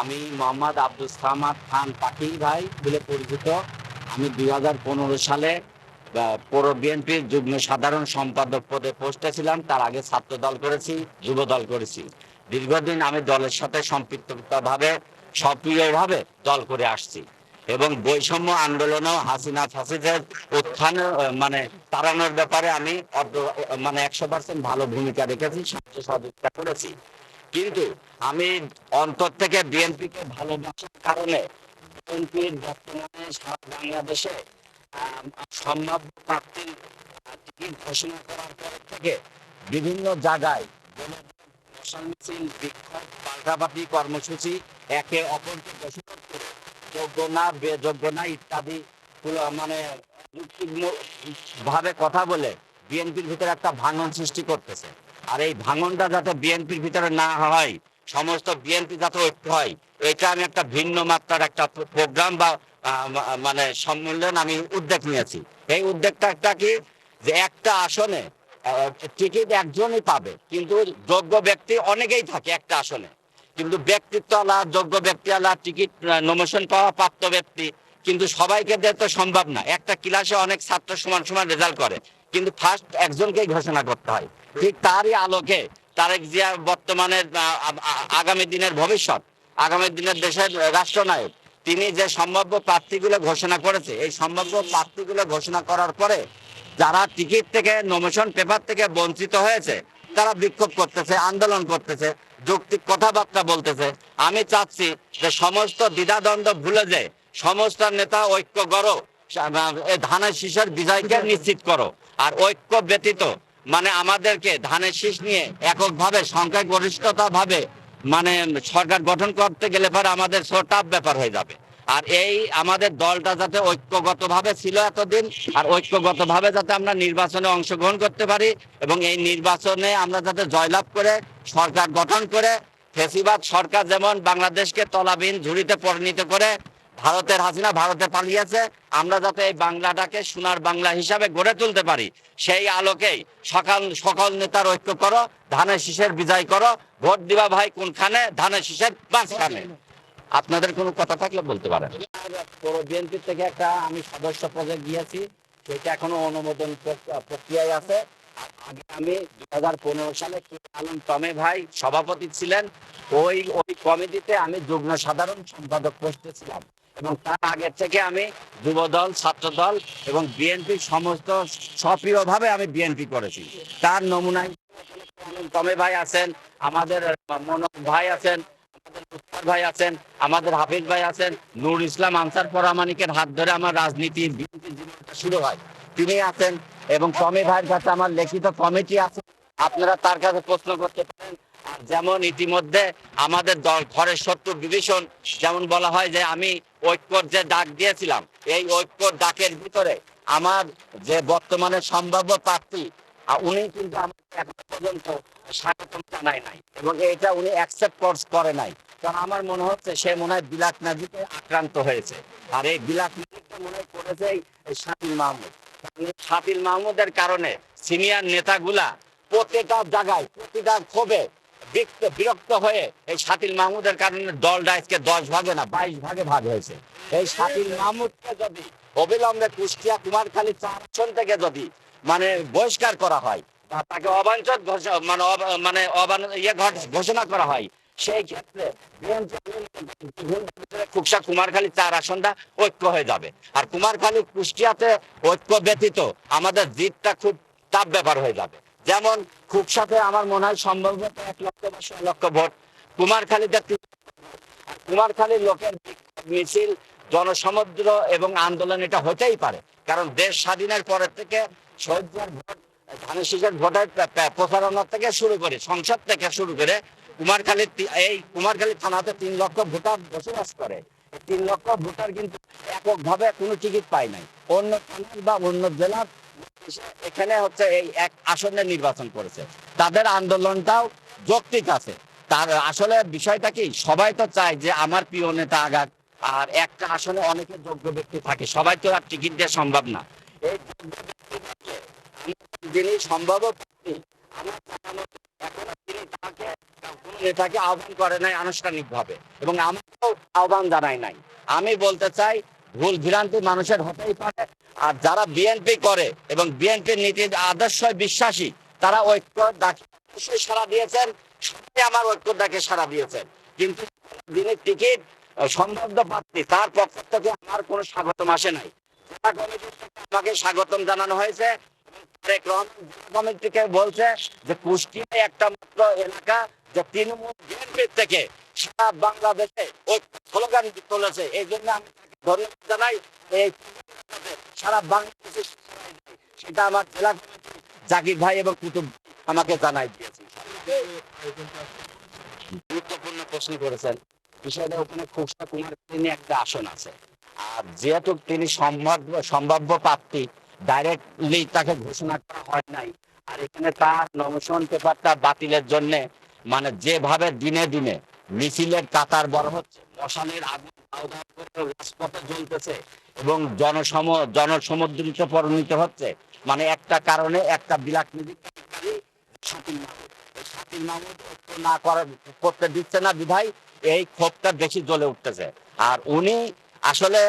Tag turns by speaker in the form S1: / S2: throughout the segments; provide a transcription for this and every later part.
S1: আমি মোহাম্মদ আব্দুল সামাদ খান পাখি ভাই বলে পরিচিত। আমি দুই সালে পৌর বিএনপির যুগ্ম সাধারণ সম্পাদক পদে পোস্টে ছিলাম তার আগে ছাত্র দল করেছি যুব দল করেছি। দীর্ঘদিন আমি দলের সাথে সম্পৃক্তভাবে, সক্রিয়ভাবে দল করে আসছি। এবং বৈষম্য আন্দোলনেও হাসিনা ফাসিদের উত্থান মানে তাড়ানোর ব্যাপারে আমি মানে একশো পার্সেন্ট ভালো ভূমিকা রেখেছি, সাহায্য সহযোগিতা করেছি। কিন্তু আমি অন্তর থেকে বিএনপিকে ভালোবাসার কারণে বিএনপির বর্তমানে সারা বাংলাদেশে সম্ভাব্য প্রার্থীর টিকিট ঘোষণা করার পর থেকে বিভিন্ন জায়গায় কর্মসূচি, একে অপরকে যোগ্য না না ইত্যাদি মানে ভাবে কথা বলে বিএনপির ভিতরে একটা ভাঙন সৃষ্টি করতেছে। আর এই ভাঙনটা যাতে বিএনপির ভিতরে না হয়, সমস্ত বিএনপি যাতে ঐক্য হয়, এটা আমি একটা ভিন্ন মাত্রার একটা প্রোগ্রাম বা মানে সম্মেলন আমি উদ্যোগ নিয়েছি। এই উদ্যোগটা একটা কি, যে একটা আসনে টিকিট একজনই পাবে, কিন্তু যোগ্য ব্যক্তি অনেকেই থাকে একটা আসনে। কিন্তু ব্যক্তিত্ব আলা যোগ্য ব্যক্তি আলা টিকিট নমিশন পাওয়া প্রাপ্ত ব্যক্তি, কিন্তু সবাইকে দেওয়া তো সম্ভব না। একটা ক্লাসে অনেক ছাত্র সমান সমান রেজাল্ট করে। কিন্তু ফার্স্ট একজনকেই ঘোষণা করতে হয়। ঠিক তারই আলোকে তারেক জিয়া বর্তমানের আগামী দিনের ভবিষ্যৎ, আগামী দিনের দেশের রাষ্ট্রনায়ক, তিনি যে সম্ভাব্য প্রার্থীগুলো ঘোষণা করেছে, এই সম্ভাব্য প্রার্থীগুলো ঘোষণা করার পরে যারা টিকিট থেকে নমিশন পেপার থেকে বঞ্চিত হয়েছে, তারা বিক্ষোভ করতেছে, আন্দোলন করতেছে, যৌক্তিক কথাবার্তা বলতেছে। আমি চাচ্ছি যে সমস্ত দ্বিধাদ্বন্দ্ব ভুলে যে সমস্ত নেতা ঐক্য করো ধানের শীষের বিজয়কে নিশ্চিত করো। আর ঐক্য ব্যতীত মানে আমাদেরকে ধানের শীষ নিয়ে এককভাবে সংখ্যাগরিষ্ঠতা ভাবে মানে সরকার গঠন করতে গেলে পরে আমাদের টাফ ব্যাপার হয়ে যাবে। আর এই আমাদের দলটা যাতে ঐক্যগতভাবে ছিল এতদিন, আর ঐক্যগতভাবে যাতে আমরা নির্বাচনে অংশগ্রহণ করতে পারি, এবং এই নির্বাচনে আমরা যাতে জয়লাভ করে, সরকার গঠন করে, ফেসিবাদ সরকার যেমন বাংলাদেশকে তলাবিন ঝুড়িতে পরিণত করে ভারতের হাসিনা ভারতে পালিয়েছে, আমরা যাতে এই বাংলাটাকে সোনার বাংলা হিসাবে গড়ে তুলতে পারি, সেই আলোকেই সকাল, সকল নেতার ঐক্য করো ধানের শীষের বিজয় করো, ভোট দিবা ভাই কোনখানে ধানের শীষের মাঝখানে। আপনাদের কোনো কথা থাকলে বলতে পারেন। পুরো বিএনপি থেকে একটা আমি সদস্য পদে গিয়েছি সেটা এখনও অনুমোদন প্রক- প্রক্রিয়ায় আছে। আগে আমি দুই হাজার পনেরো সালে আলম টমে ভাই সভাপতি ছিলেন, ওই ওই কমিটিতে আমি যুগ্ম সাধারণ সম্পাদক পোস্টে ছিলাম। এবং তার আগের থেকে আমি যুব দল ছাত্র দল এবং বিএনপি সমস্ত সক্রিয়ভাবে আমি বিএনপি করেছি। তার নমুনায় টমে ভাই আছেন, আমাদের মনোজ ভাই আছেন ভাই আছেন, আমাদের হাফিজ ভাই আছেন নূর ইসলাম আনসার পরামানিকের হাত ধরে আমার রাজনীতি শুরু হয়। তিনি আছেন এবং টমি ভাইয়ের কাছে আমার লিখিত কমিটি আছে। আপনারা তার কাছে প্রশ্ন করতে যেমন ইতিমধ্যে আমাদের দল, ঘরের শত্রু বিভীষণ, যেমন বলা হয় যে আমি ঐক্যর যে ডাক দিয়েছিলাম, এই ঐক্যর ডাকের ভিতরে আমার যে বর্তমানে সম্ভাব্য প্রার্থী উনি কিন্তু পর্যন্ত স্বাগতম জানায় নাই এবং এটা উনি অ্যাকসেপ্ট করে নাই। কারণ আমার মনে হচ্ছে সে মনে হয় বিলাক নাজিকে আক্রান্ত হয়েছে। আর এই বিলাক নাজিকটা মনে হয় করেছে শাকিল মাহমুদ। শাকিল মাহমুদের কারণে সিনিয়র নেতাগুলা প্রত্যেকটা জায়গায়, প্রতিটা ক্ষোভে বিরক্ত হয়ে এই শাকিল মাহমুদের কারণে দলটা আজকে দশ ভাগে না বাইশ ভাগে ভাগ হয়েছে। এই শাকিল মাহমুদকে যদি অবিলম্বে কুষ্টিয়া কুমারখালী চার আসন থেকে যদি মানে বহিষ্কার করা হয় তাকে অবাঞ্ছিত মানে মানে ইয়ে ঘোষণা করা হয়, সেই ক্ষেত্রে কুকসা কুমারখালী চার আসনটা ঐক্য হয়ে যাবে। আর কুমারখালী কুষ্টিয়াতে ঐক্য ব্যতীত আমাদের জিতটা খুব টাফ ব্যাপার হয়ে যাবে। যেমন খুকসাতে আমার মনে হয় সম্ভবত এক লক্ষ বা ছ লক্ষ ভোট। কুমারখালীতে কুমারখালীর লোকের মিছিল, জনসমুদ্র এবং আন্দোলন এটা হতেই পারে। কারণ দেশ স্বাধীনের পরের থেকে শহীদের ভোট, ধানের ভোটের প্রা- প্রা- প্রচারণা থেকে শুরু করে, সংসদ থেকে শুরু করে কুমারখালীর এই কুমারখালী থানাতে তিন লক্ষ ভোটার বসবাস করে। তিন লক্ষ ভোটার কিন্তু এককভাবে কোনো টিকিট পায় নাই। অন্য থানার বা অন্য জেলার এখানে হচ্ছে এই এক আসনে নির্বাচন করেছে। তাদের আন্দোলনটাও যৌক্তিক আছে। তার আসলে বিষয়টা কি? সবাই তো চায় যে আমার প্রিয় নেতা আগাক আর একটা আসনে অনেকে যোগ্য ব্যক্তি থাকে। সবাই তো আর টিকিট দেওয়া সম্ভব না। যিনি সম্ভাব্য নেতাকে আহ্বান করে নাই আনুষ্ঠানিকভাবে। এবং আমাকেও আহ্বান জানাই নাই। আমি বলতে চাই ভুল ভ্রান্তি মানুষের হতেই পারে। আর যারা বিএনপি করে এবং বিএনপির নীতির আদর্শ বিশ্বাসী, তারা ঐক্য ডাকে সারা দিয়েছেন। সবাই আমার ঐক্য ডাকে সারা দিয়েছেন। কিন্তু দিনের টিকিট সম্বদ্ধ প্রার্থী, তার পক্ষ থেকে আমার কোনো স্বাগতম আসে নাই। থেকে আমাকে স্বাগতম জানানো হয়েছে জেলা বলছে যে কুষ্টিয়ায় একটা মাত্র এলাকা যে তৃণমূল বিএনপির থেকে সারা বাংলাদেশে ওই স্লোগান তুলেছে। এই জন্য আমি সেটা আমার জেলা জাকির ভাই এবং কুতুব আমাকে জানাই দিয়েছে। গুরুত্বপূর্ণ প্রশ্ন করেছেন। বিষয়টা ওখানে কুমার তিনি একটা আসন আছে। আর যেহেতু তিনি সম্ভাব্য সম্ভাব্য প্রার্থী ডাইরেক্টলি তাকে ঘোষণা করা হয় নাই। আর এখানে তার নমিশন পেপারটা বাতিলের জন্য মানে যেভাবে দিনে দিনে মিছিলের কাতার বড় হচ্ছে মশানের আগুন রাজপথে জ্বলতেছে এবং জনসম জনসমুদ্রিত পরিণত হচ্ছে। মানে একটা কারণে একটা মাহমুদ। না করতে দিচ্ছে না এই ক্ষোভটা বেশি জ্বলে উঠতেছে। আর উনি আসলে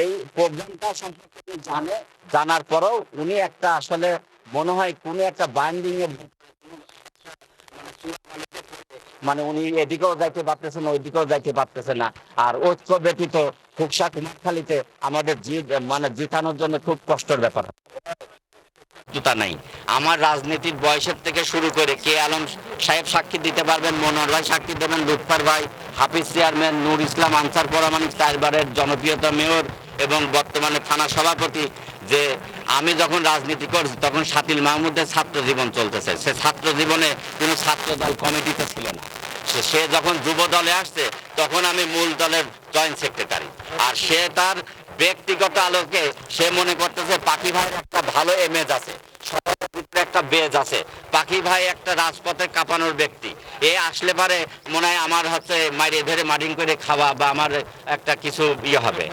S1: এই প্রোগ্রামটা সম্পর্কে জানে, জানার পরেও উনি একটা আসলে মনে হয় কোনো একটা বাইন্ডিং এর মানে উনি এদিকেও যাইতে পারতেছে না, ওইদিকেও যাইতে পারতেছে না। আর ঐক্য ব্যতীত খুকসা কুমারখালীতে আমাদের মানে জিতানোর জন্য খুব কষ্টের ব্যাপার। জুতা নাই। আমার রাজনীতির বয়সের থেকে শুরু করে কে আলম সাহেব সাক্ষী দিতে পারবেন, মনোহর ভাই সাক্ষী দেবেন, লুৎফার ভাই, হাফিজ চেয়ারম্যান, নূর ইসলাম, আনসার পরামানিক চারবারের জনপ্রিয়তা মেয়র এবং বর্তমানে থানা সভাপতি যে আমি যখন রাজনীতি করছি, তখন সাতিল মাহমুদের ছাত্র জীবন চলতেছে। সে ছাত্র জীবনে কোনো ছাত্র দল কমিটিতে ছিল না। সে- যখন যুব দলে আসছে, তখন আমি মূল দলের জয়েন্ট সেক্রেটারি। আর সে তার ব্যক্তিগত আলোকে, সে মনে করতেছে, পাখি ভাইয়ের একটা ভালো এমেজ আছে। একটা বেজ আছে। পাখি ভাই একটা রাজপথে কাঁপানোর ব্যক্তি। এ আসলে পারে মনে হয় আমার হচ্ছে মারিয়ে ধরে মারিং করে খাওয়া বা আমার একটা কিছু ইয়ে হবে।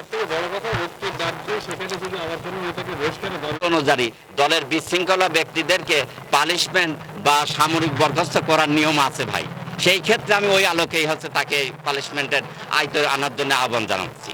S1: অনুযায়ী দলের বিশৃঙ্খলা ব্যক্তিদেরকে পানিশমেন্ট বা সামরিক বরখাস্ত করার নিয়ম আছে ভাই। সেই ক্ষেত্রে আমি ওই আলোকেই হচ্ছে তাকে পানিশমেন্টের আয়ত আনার জন্য আহ্বান জানাচ্ছি।